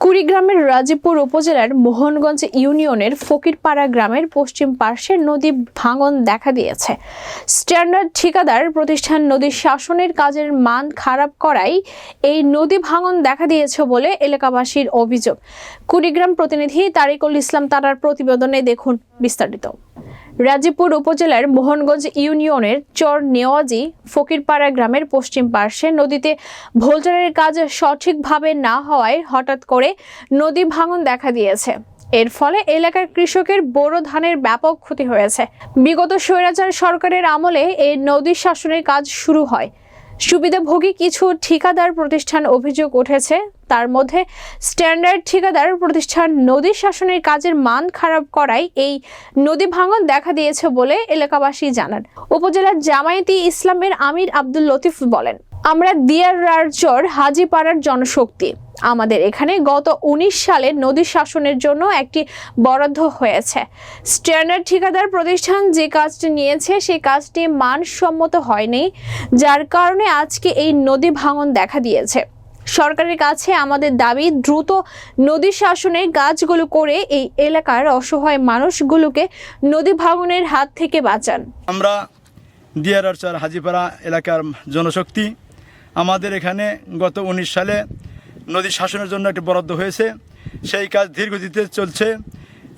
কুড়িগ্রামের রাজীবপুর উপজেলার মোহনগঞ্জ ইউনিয়নের ফকিরপাড়া গ্রামের পশ্চিম পার্শ্বে নদী ভাঙন দেখা দিয়েছে। স্ট্যান্ডার্ড ঠিকাদার প্রতিষ্ঠান নদীর শাসনের কাজের মান খারাপ করাই এই নদী ভাঙন দেখা দিয়েছে বলে এলাকাবাসীর অভিযোগ। কুড়িগ্রাম প্রতিনিধি তারিকুল ইসলাম তারার প্রতিবেদনে দেখুন বিস্তারিত। রাজীবপুর উপজেলার মোহনগঞ্জ ইউনিয়নের চর নেওয়াজি ফকিরপাড়া গ্রামের পশ্চিম পার্শ্বে নদীতে ভোল্টারের কাজ সঠিকভাবে না হওয়ায় হঠাৎ করে নদী ভাঙন দেখা দিয়েছে। এর ফলে এলাকার কৃষকের বোরো ধানের ব্যাপক ক্ষতি হয়েছে। বিগত স্বৈরাচার সরকারের আমলে এই নদী শাসনের কাজ শুরু হয়। সুবিধাভোগী কিছু ঠিকাদার প্রতিষ্ঠান অভিযোগ উঠেছে। তার মধ্যে স্ট্যান্ডার্ড ঠিকাদার প্রতিষ্ঠান নদী শাসনের কাজের মান খারাপ করায় এই নদী ভাঙন দেখা দিয়েছে বলে এলাকাবাসী জানান। উপজেলার জামায়াতি ইসলামের আমির আব্দুল লতিফ বলেন, আমরা দিয়ার রাজ্যর হাজিপাড়ার জনশক্তি। আমাদের এখানে গত উনিশ সালে নদী শাসনের জন্য একটি বরাদ্দ হয়েছে। স্ট্যান্ডার্ড ঠিকাদার প্রতিষ্ঠান যে কাজটি নিয়েছে, সেই কাজটি মানসম্মত হয়নি, যার কারণে আজকে এই নদী ভাঙন দেখা দিয়েছে। সরকারের কাছে আমাদের দাবি, দ্রুত নদী শাসনের কাজগুলো করে এই এলাকার অসহায় মানুষগুলোকে নদী ভাঙনের হাত থেকে বাঁচান। আমরা দিয়ারচর হাজিপাড়া এলাকার জনশক্তি, আমাদের এখানে গত উনিশ সালে নদী শাসনের জন্য একটি বরাদ্দ হয়েছে। সেই কাজ ধীরগতিতে চলছে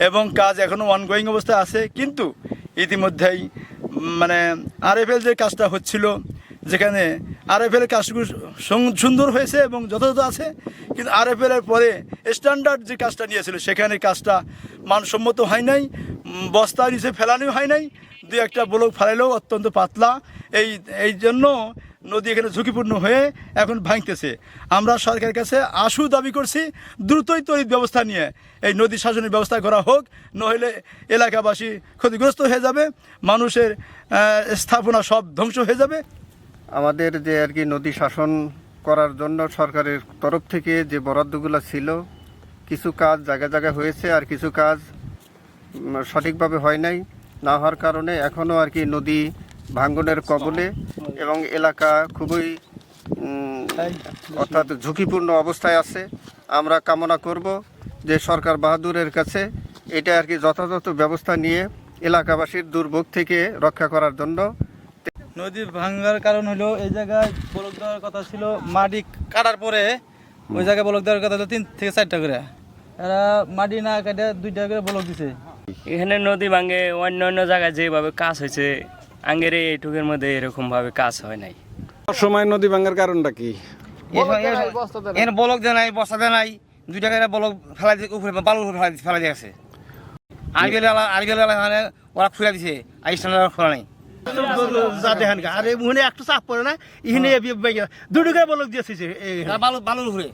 এবং কাজ এখনও অনগোয়িং অবস্থায় আছে। কিন্তু ইতিমধ্যেই মানে আরএফএল যে কাজটা হচ্ছিল, যেখানে আরএফএল কাজগুলো সং- সুন্দর হয়েছে এবং যথাযথ আছে, কিন্তু আরএফএল এর পরে স্ট্যান্ডার্ড যে কাজটা নিয়েছিল, সেখানে কাজটা মানসম্মত হয় নাই বস্তা নিচে ফেলানো হয় নাই দু একটা ব্লক ফেলাইলেও অত্যন্ত পাতলা। এই এই জন্য নদী এখানে ঝুঁকিপূর্ণ হয়ে এখন ভাঙতেছে। আমরা সরকারের কাছে আশু দাবি করছি, দ্রুতই তড়িৎ ব্যবস্থা নিয়ে এই নদী শাসনের ব্যবস্থা করা হোক, নইলে এলাকাবাসী ক্ষতিগ্রস্ত হয়ে যাবে, মানুষের স্থাপনা সব ধ্বংস হয়ে যাবে। আমাদের যে আর কি নদী শাসন করার জন্য সরকারের তরফ থেকে যে বরাদ্দগুলো ছিল, কিছু কাজ জায়গায় জায়গায় হয়েছে আর কিছু কাজ সঠিকভাবে হয় নাই। না হওয়ার কারণে এখনও আর কি নদী ভাঙ্গনের কবলে এবং এলাকা খুবই অর্থাৎ ঝুঁকিপূর্ণ অবস্থায় আছে। আমরা কামনা করব যে সরকার বাহাদুরের কাছে এটা আর কি যথাযথ ব্যবস্থা নিয়ে এলাকাবাসীর দুর্ভোগ থেকে রক্ষা করার জন্য। নদী ভাঙার কারণ হলো এই জায়গায় বলক দেওয়ার কথা ছিল মাটি কাটার পরে ওই জায়গায় বলক দেওয়ার কথা হলো তিন থেকে চারটা করে। এরা মাটি না কাটে দুইটা করে ব্লক দিছে। এখানে নদী ভাঙে অন্য অন্য জায়গায় যেভাবে কাজ হয়েছে আঙ্গের এইটুকের মধ্যে এরকম ভাবে কাজ হয় নাই। সময় নদী ভাঙার কারণটা কি? এখানে বলক দেয় নাই বস্তা নাই দুই টাকা বলক ফেলাই দিয়ে উপরে বালুর উপরে ফেলাই ফেলাই দিয়ে গেছে। আরবিএল আরবিএল এখানে ওরা খুলে দিছে আর স্ট্যান্ডার্ড খোলা নাই। যা দেখেন আর এই একটু চাপ পড়ে না ইহিনে দুটো করে বলক দিয়েছে বালু বালুর উপরে।